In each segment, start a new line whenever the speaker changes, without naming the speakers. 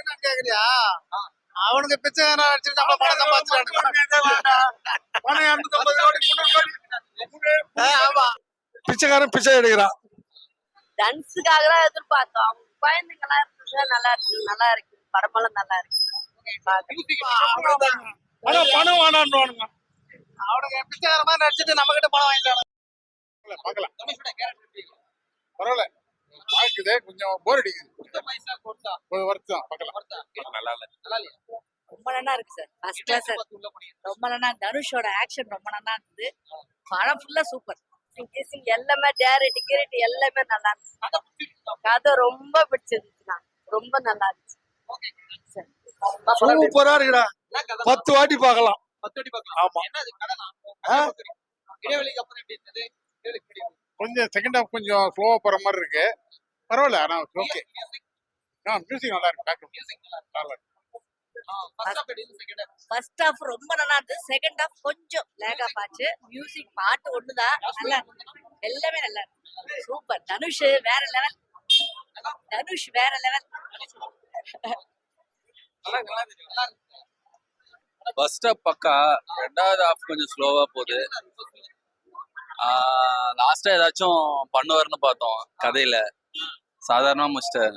நான் கேக்குறியா? அவனுக்கு பிச்சைக்காரன் அடிச்சு நம்ம பணம் சம்பாதிச்சானுங்க பணம் இரநூத்தம்பது கோடி ஆ, ஆமா. பிச்சைக்காரன் பிச்சை எடுக்கிறான்.
டான்ஸுக்காக தான் எதிர்பார்த்தோம் அவங்க குழந்தைங்களாம் இருந்தது நல்லா இருக்கு. நல்லா இருக்கு. படமெல்லாம் நல்லா இருக்கு.
ஆனா பணம் வேணான்னு அவனுக்கு பிச்சைக்காரமா நடிச்சிட்டு நம்ம கிட்ட பணம் வாங்கிட்டாங்க பார்க்கலாம் பரவாயில்ல. பார்க்குது கொஞ்சம் போர் அடிக்குது. பார்க்கலாம். நல்லா இல்ல.
ரொம்ப நல்லா இருக்கு சார். ஃபர்ஸ்ட் கிளாஸ் ரொம்ப நல்லா தனுஷோட ஆக்ஷன் ரொம்ப நல்லா இருந்தது. படம் ஃபுல்லா சூப்பர்
கிசிங் எல்லாமே டேரக்ட் கிரேட் எல்லாமே நல்லா இருந்துச்சு கதை ரொம்ப பிடிச்சிருந்துச்சுண்ணா ரொம்ப நல்லா இருந்துச்சு.
சூப்பரா இருக்குடா. பத்து வாட்டி பார்க்கலாம். ஆமா. ஆ? கொஞ்சம் செகண்ட் ஹாஃப் கொஞ்சம் ஸ்லோவா போற மாதிரி இருக்கு. பரவாயில்ல. ஆனா ஓகே ஆ மியூசிக் நல்லா இருக்கு. பேக்ரவுண்ட் நல்லா இருக்கு
ஃபர்ஸ்ட் ஹாஃப் ரொம்ப நல்லா இருந்தது. செகண்ட் ஹாஃப் கொஞ்சம் லேக் ஆஃப் ஆச்சு. மியூசிக் பாட்டு ஒண்ணுதான் நல்லா. எல்லாமே நல்லா இருக்கு சூப்பர் தனுஷ் வேற லெவல் தனுஷ் வேற லெவல்
ஃபர்ஸ்ட் ஸ்டாப் பக்கா? ரெண்டாவது ஹாஃப் கொஞ்சம் ஸ்லோவா போகுது. லாஸ்டா ஏதாச்சும் பண்ணுவாருன்னு பார்த்தோம் கதையில. சாதாரணமாக முடிச்சிட்டாரு.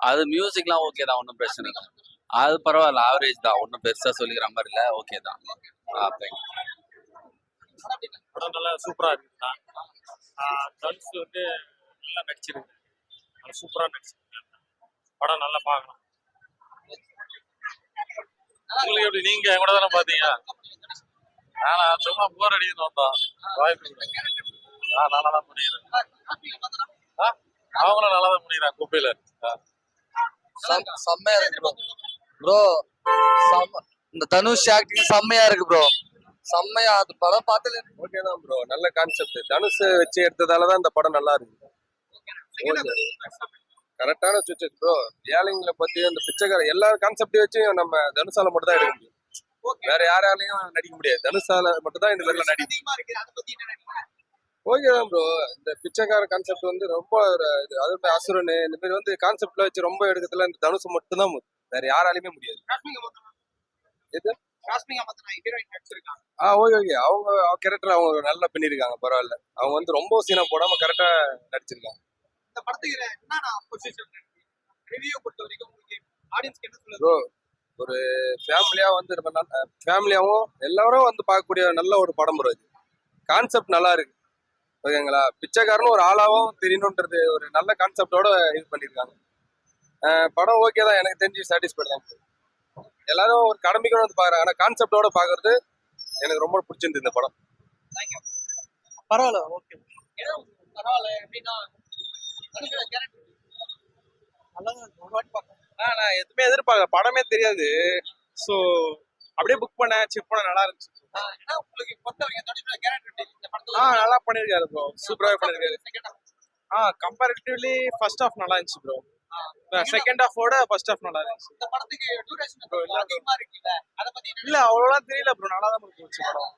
அது மியூசிக்லாம் ஓகே தான் ஒன்றும் பிரச்சனை இல்லை. அது பரவாயில்ல ஆவரேஜ் தான். ஒன்றும் பெருசாக சொல்லிக்கிற மாதிரி இல்லை ஓகே தான். ஆ,
படம் நல்லா சூப்பராக இருக்குண்ணா தனுஷ் வந்து நல்லா நடிச்சிருக்கு நல்லா சூப்பராக நடிச்சிருக்கு படம் நல்லா பார்க்கணும். உங்களுக்கு எப்படி நீங்க கூட தானே பாத்தீங்க நானா சும்மா போர் அடிக்கணும் வந்தோம் வாய்ப்பு ஆ நல்லா தான் முடியுது முடியுறாங்க குப்பையில
செம்மையா இருக்கு ப்ரோ ப்ரோ இந்த தனுஷ் ஆக்டிங் செம்மையா இருக்கு ப்ரோ செம்மையா அது படம் பார்த்துல
ஓகே தான் ப்ரோ நல்ல கான்செப்ட் தனுஷ் வச்சு எடுத்ததால தான் இந்த படம் நல்லா இருக்கு. கரெக்டான சுவிச்சஸ் ப்ரோ ஏழைங்களை பத்தி அந்த பிச்சைக்கார எல்லா கான்செப்டையும் வச்சு நம்ம தனுஷால மட்டும் தான் எடுக்க முடியும். வேற யாராலையும் நடிக்க முடியாது. தனுஷால மட்டும் தான் இந்த மாதிரிலாம் நடிக்கும் ஓகே தான் ப்ரோ இந்த பிச்சைக்கார கான்செப்ட் வந்து ரொம்ப இது. அது மாதிரி அசுரனு இந்த மாதிரி வந்து கான்செப்ட்ல வச்சு ரொம்ப எடுக்கிறதுல இந்த தனுஷ் மட்டும் தான் வேற யாராலையுமே முடியாது. எது? ஆ ஓகே ஓகே அவங்க கேரக்டர் அவங்க நல்லா பண்ணியிருக்காங்க பரவாயில்ல. அவங்க வந்து ரொம்ப சீனா போடாம கரெக்டா நடிச்சிருக்காங்க. ப்ரோ ஒரு ஃபேமிலியா வந்து நல்ல ஃபேமிலியாவும் எல்லாரும் வந்து பார்க்கக்கூடிய நல்ல ஒரு படம் ப்ரோ இது. கான்செப்ட் நல்லா இருக்கு. ஓகேங்களா பிச்சைக்காரனும் ஒரு ஆளாவும் தெரியணுன்றது ஒரு நல்ல கான்செப்டோட இது பண்ணியிருக்காங்க. படம் ஓகே தான். எனக்கு தெரிஞ்சு சாட்டிஸ்ஃபைட் தான். எல்லாரும் ஒரு கடமைக்கு வந்து பாக்குறாங்க ஆனா கான்செப்டோட பாக்குறது எனக்கு ரொம்ப பிடிச்சிருந்தது இந்த படம்.
பரவாயில்ல ஓகே
நான் எதுவுமே எதிர்பார்க்கல. படமே தெரியாது. சோ அப்படியே புக் பண்ணேன். செக் பண்ண நல்லா இருந்துச்சு. ஆ நல்லா பண்ணிருக்காரு ப்ரோ சூப்பராகவே பண்ணிருக்காரு. ஆ கம்பேரிட்டிவ்லி ஃபர்ஸ்ட் ஹாஃப் நல்லா இருந்துச்சு ப்ரோ செகண்ட் ஹாஃபோட ஃபர்ஸ்ட் ஹாஃப் நல்லா இருந்துச்சு. Bro, இல்ல bro. இல்ல அவ்வளோலாம் தெரியல ப்ரோ நல்லா தான் போச்சு படம்.